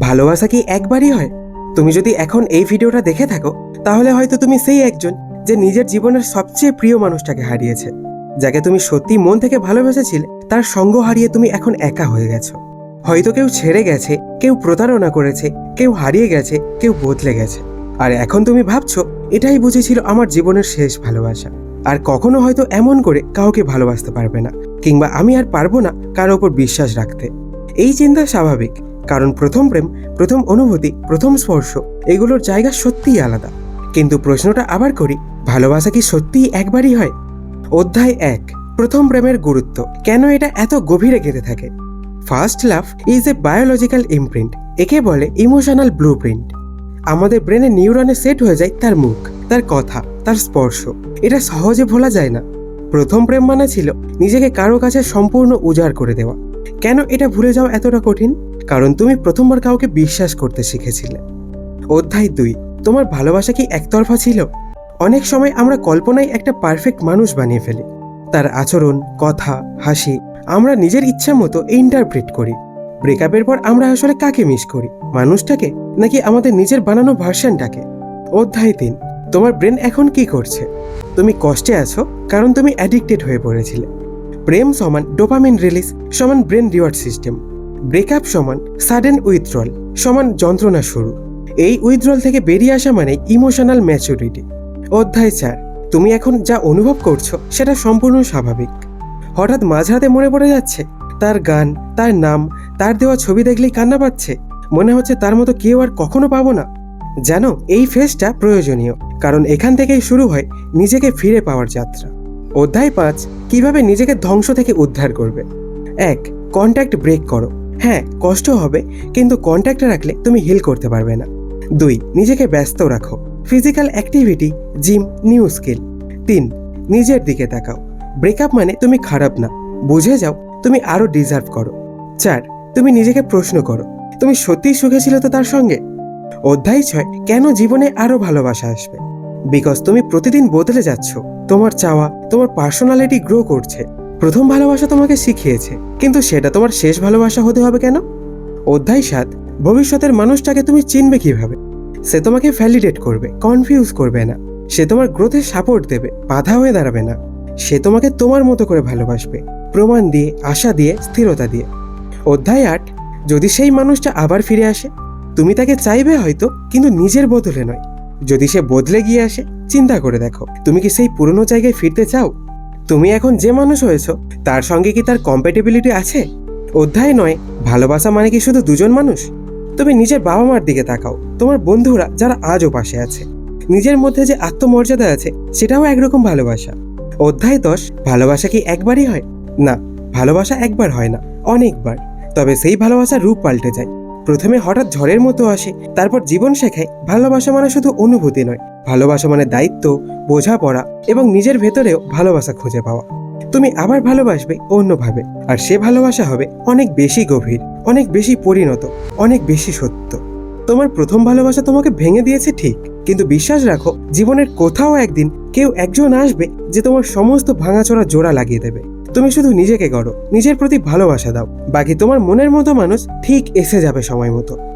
ভালোবাসা কি একবারই হয়? তুমি যদি এখন এই ভিডিওটা দেখে থাকো, তাহলে হয়তো তুমি সেই একজন যে নিজের জীবনের সবচেয়ে প্রিয় মানুষটাকে হারিয়েছে। যাকে তুমি সত্যি মন থেকে ভালোবেসেছিলে, তার সঙ্গ হারিয়ে তুমি এখন একা হয়ে গেছো। হয়তো কেউ ছেড়ে গেছে, কেউ প্রতারণা করেছে, কেউ হারিয়ে গেছে, কেউ বদলে গেছে। আর এখন তুমি ভাবছ, এটাই বুঝেছিল আমার জীবনের শেষ ভালোবাসা। আর কখনো হয়তো এমন করে কাউকে ভালোবাসতে পারবে না, কিংবা আমি আর পারব না কারও ওপর বিশ্বাস রাখতে। এই চিন্তা স্বাভাবিক। কারণ প্রথম প্রেম, প্রথম অনুভূতি, প্রথম স্পর্শ, এগুলোর জায়গা সত্যিই আলাদা। কিন্তু প্রশ্নটা আবার করি, ভালোবাসা কি সত্যিই একবারই হয়? অধ্যায় এক, প্রথম প্রেমের গুরুত্ব, কেন এটা এত গভীরে গেঁথে থাকে? First love is a biological imprint একে বলে ইমোশনাল ব্লু প্রিন্ট আমাদের ব্রেনে নিউরনে সেট হয়ে যায় তার মুখ, তার কথা, তার স্পর্শ, এটা সহজে ভোলা যায় না। প্রথম প্রেম মানে ছিল নিজেকে কারও কাছে সম্পূর্ণ উজাড় করে দেওয়া। কেন এটা ভুলে যাওয়া এতটা কঠিন? কারণ তুমি প্রথমবার কাউকে বিশ্বাস করতে শিখেছিলে। অধ্যায় দুই, তোমার ভালোবাসা কি একতরফা ছিল? অনেক সময় আমরা কল্পনায় একটা পারফেক্ট মানুষ বানিয়ে ফেলি। তার আচরণ, কথা, হাসি, আমরা নিজের ইচ্ছা মতো ইন্টারপ্রেট করি। ব্রেকআপের পর আমরা আসলে কাকে মিস করি? মানুষটাকে? নাকি আমাদের নিজের বানানো ভার্সানটাকে? অধ্যায় তিন, তোমার ব্রেন এখন কি করছে? তুমি কষ্টে আছো, কারণ তুমি অ্যাডিক্টেড হয়ে পড়েছিলে। প্রেম সমান ডোপামিন রিলিজ সমান ব্রেন রিওয়ার্ড সিস্টেম ব্রেকআপ সমান সাডেন উইথড্রল সমান যন্ত্রণা শুরু। এই উইথড্রল থেকে বেরিয়ে আসা মানে ইমোশনাল ম্যাচুরিটি। অধ্যায় চার, তুমি এখন যা অনুভব করছ সেটা সম্পূর্ণ স্বাভাবিক। হঠাৎ মাঝরাতে মনে পড়ে যাচ্ছে, তার গান, তার নাম, তার দেওয়া ছবি দেখলেই কান্না পাচ্ছে। মনে হচ্ছে তার মতো কেউ আর কখনো পাবো না। জানো, এই ফেজটা প্রয়োজনীয়, কারণ এখান থেকেই শুরু হয় নিজেকে ফিরে পাওয়ার যাত্রা। অধ্যায় পাঁচ, কীভাবে নিজেকে ধ্বংস থেকে উদ্ধার করবে? এক কন্ট্যাক্ট ব্রেক করো। হ্যাঁ কষ্ট হবে, কিন্তু কন্ট্যাক্ট রাখলে তুমি হিল করতে পারবে না। দুই, নিজেকে ব্যস্ত রাখো। Physical activity gym new skill তিন, নিজের দিকে তাকাও। ব্রেকআপ মানে তুমি খারাপ না। বুঝে যাও, তুমি আরও ডিজার্ভ করো। চার, তুমি নিজেকে প্রশ্ন করো, তুমি সত্যিই সুখে ছিল তো তার সঙ্গে? অধ্যায় ছয়, কেন জীবনে আরও ভালোবাসা আসবে? বিকজ তুমি প্রতিদিন বদলে যাচ্ছ। তোমার চাওয়া, তোমার পার্সোনালিটি গ্রো করছে। প্রথম ভালোবাসা তোমাকে শিখিয়েছে, কিন্তু সেটা তোমার শেষ ভালোবাসা হতে হবে কেন? অধ্যায় সাত, ভবিষ্যতের মানুষটাকে তুমি চিনবে কীভাবে? সে তোমাকে ভ্যালিডেট করবে কনফিউজ করবে না। সে তোমার গ্রোথে সাপোর্ট দেবে, বাধা হয়ে দাঁড়াবে না। সে তোমাকে তোমার মতো করে ভালোবাসবে, প্রমাণ দিয়ে, আশা দিয়ে, স্থিরতা দিয়ে। অধ্যায় আট, যদি সেই মানুষটা আবার ফিরে আসে? তুমি তাকে চাইবে হয়তো, কিন্তু নিজের বদলে নয়। যদি সে বদলে গিয়ে আসে, চিন্তা করে দেখো। তুমি কি সেই পুরনো জায়গায় ফিরতে চাও? তুমি এখন যে মানুষ হয়েছো, তার সঙ্গে কি তার কম্প্যাটেবিলিটি আছে? অধ্যায় নয়, ভালোবাসা মানে কি শুধু দুজন মানুষ? তুমি নিজের বাবা মার দিকে তাকাও। তোমার বন্ধুরা যারা আজও পাশে আছে, নিজের মধ্যে যে আত্মমর্যাদা আছে, সেটাও একরকম ভালোবাসা। অধ্যায় দশ, ভালোবাসা কি একবারই হয়? না, ভালোবাসা একবার হয় না, অনেকবার। তবে সেই ভালোবাসার রূপ পাল্টে যায়। প্রথমে হঠাৎ ঝড়ের মতো আসে, তারপর জীবন শেখায়, ভালোবাসা মানে শুধু অনুভূতি নয়। ভালোবাসা মানে দায়িত্ব, বোঝাপড়া এবং নিজের ভেতরেও ভালোবাসা খুঁজে পাওয়া। তুমি আবার ভালোবাসবে, অন্যভাবে। আর সে ভালোবাসা হবে অনেক বেশি গভীর, অনেক বেশি পরিণত, অনেক বেশি সত্য। তোমার প্রথম ভালোবাসা তোমাকে ভেঙে দিয়েছে ঠিক, কিন্তু বিশ্বাস রাখো, জীবনের কোথাও একদিন কেউ একজন আসবে যে তোমার সমস্ত ভাঙাচোরা জোড়া লাগিয়ে দেবে। তুমি শুধু নিজেকে করো নিজের প্রতি ভালোবাসা দাও। বাকি তোমার মনের মতো মানুষ ঠিক এসে যাবে সময় মতো।